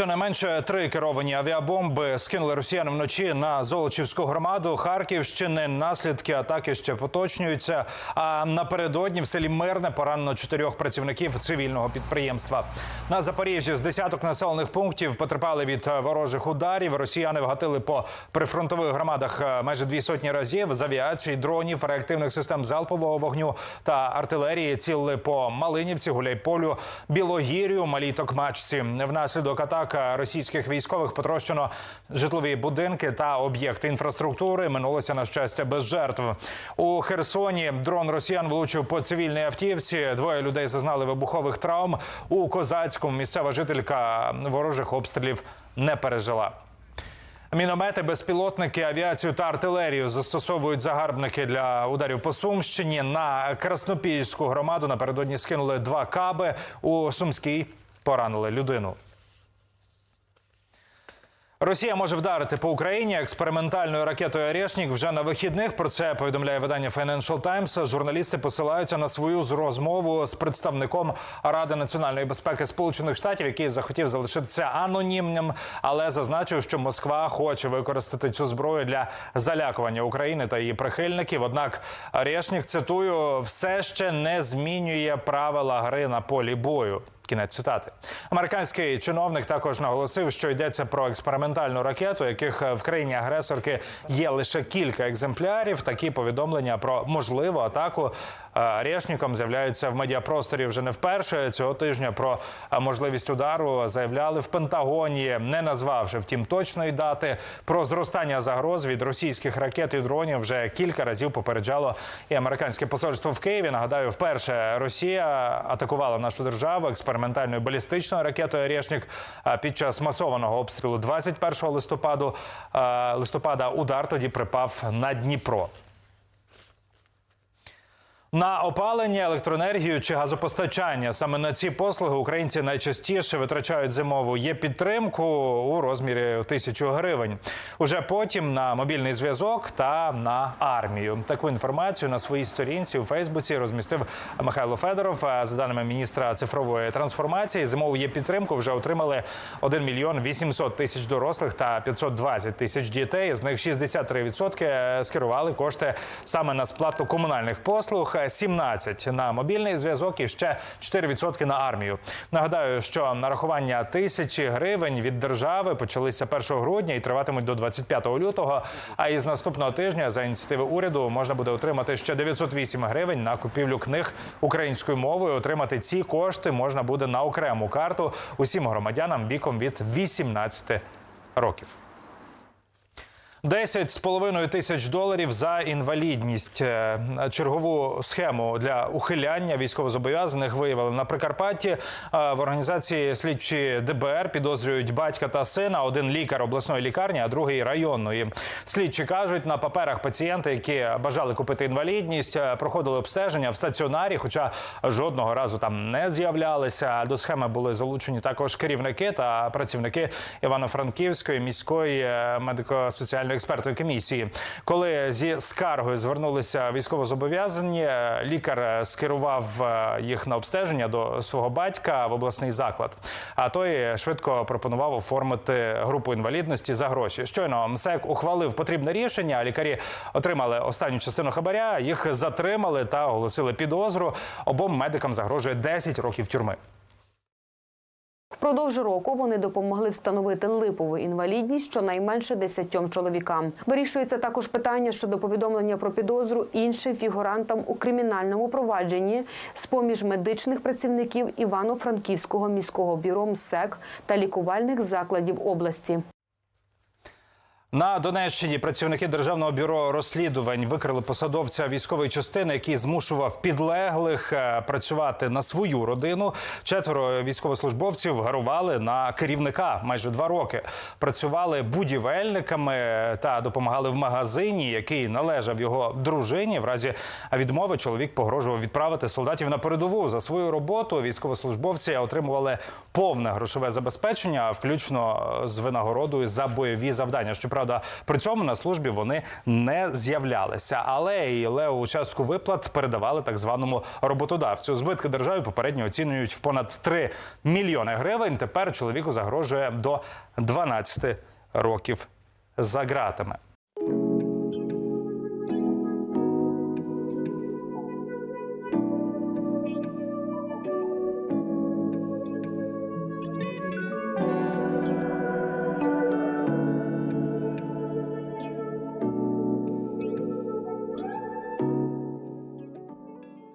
Щонайменше три керовані авіабомби скинули росіяни вночі на Золочівську громаду Харківщини. Наслідки атаки ще поточнюються. А напередодні в селі Мирне поранено чотирьох працівників цивільного підприємства. На Запоріжжі з десяток населених пунктів потерпали від ворожих ударів. Росіяни вгатили по прифронтових громадах е, майже дві сотні разів з авіації, дронів, реактивних систем залпового вогню та артилерії. Цілили по Малинівці, Гуляйполю, Білогір'ю, Малій Токмачці. Внаслідок атак російських військових потрощено житлові будинки та об'єкти інфраструктури. Минулося на щастя без жертв. У Херсоні дрон росіян влучив по цивільній автівці. Двоє людей зазнали вибухових травм. У Козацькому місцева жителька ворожих обстрілів не пережила. Міномети, безпілотники, авіацію та артилерію застосовують загарбники для ударів по Сумщині. На Краснопільську громаду напередодні скинули два каби. У Сумській поранили людину. Росія може вдарити по Україні експериментальною ракетою «Орешник» вже на вихідних. Про це повідомляє видання Financial Times. Журналісти посилаються на свою розмову з представником Ради національної безпеки Сполучених Штатів, який захотів залишитися анонімним, але зазначив, що Москва хоче використати цю зброю для залякування України та її прихильників. Однак «Орешник», цитую, все ще не змінює правила гри на полі бою. Кінець цитати. Американський чиновник також наголосив, що йдеться про експериментальну ракету, яких в країні агресорки є лише кілька екземплярів. Такі повідомлення про можливу атаку е, Решніком з'являються в медіапросторі вже не вперше. Цього тижня про е, можливість удару заявляли в Пентагоні, не назвавши втім точної дати. Про зростання загроз від російських ракет і дронів вже кілька разів попереджало і американське посольство в Києві. Нагадаю, вперше Росія атакувала нашу державу експериментальною балістичною ракетою «Орешник» під час масованого обстрілу 21 листопаду. Листопада удар тоді припав на Дніпро. На опалення, електроенергію чи газопостачання саме на ці послуги українці найчастіше витрачають зимову. Є підтримку у розмірі тисячу гривень. Уже потім на мобільний зв'язок та на армію. Таку інформацію на своїй сторінці у Фейсбуці розмістив Михайло Федоров. За даними міністра цифрової трансформації, зимову є підтримку вже отримали 1 мільйон 800 тисяч дорослих та 520 тисяч дітей. З них 63% скерували кошти саме на сплату комунальних послуг, 17 на мобільний зв'язок і ще 4% на армію. Нагадаю, що нарахування тисячі гривень від держави почалися 1 грудня і триватимуть до 25 лютого. А із наступного тижня за ініціативи уряду можна буде отримати ще 908 гривень на купівлю книг українською мовою. Отримати ці кошти можна буде на окрему карту усім громадянам віком від 18 років. 10 з половиною тисяч доларів за інвалідність. Е, Чергову схему для ухиляння військовозобов'язаних виявили на Прикарпатті. Е, В організації слідчі ДБР підозрюють батька та сина. Один лікар обласної лікарні, а другий районної. Слідчі кажуть, на паперах пацієнти, які бажали купити інвалідність, е, проходили обстеження в стаціонарі, хоча жодного разу там не з'являлися. До схеми були залучені також керівники та працівники Івано-Франківської міської е, медико-соціальної експертної комісії. Коли зі скаргою звернулися військовозобов'язані, е, лікар е, скерував е, їх на обстеження до свого батька в обласний заклад. А той швидко пропонував оформити групу інвалідності за гроші. Щойно МСЕК ухвалив потрібне рішення. а Лікарі отримали останню частину хабаря. Їх затримали та оголосили підозру. Обом медикам загрожує 10 років тюрми. Впродовж року вони допомогли встановити липову інвалідність щонайменше десятьом чоловікам. Вирішується також питання щодо повідомлення про підозру іншим фігурантам у кримінальному провадженні з поміж медичних працівників Івано-Франківського міського бюро МСЕК та лікувальних закладів області. На Донеччині працівники державного бюро розслідувань викрили посадовця військової частини, який змушував підлеглих е, працювати на свою родину. Четверо військовослужбовців гарували на керівника майже два роки. Працювали будівельниками та допомагали в магазині, який належав його дружині. В разі відмови чоловік погрожував відправити солдатів на передову за свою роботу. Військовослужбовці отримували повне грошове забезпечення, включно з винагородою за бойові завдання. Щоправда, Правда, при цьому на службі вони не з'являлися. Але і леву частку виплат передавали так званому роботодавцю. Збитки державі попередньо оцінюють в понад 3 мільйони гривень. Тепер чоловіку загрожує до 12 років за ґратами.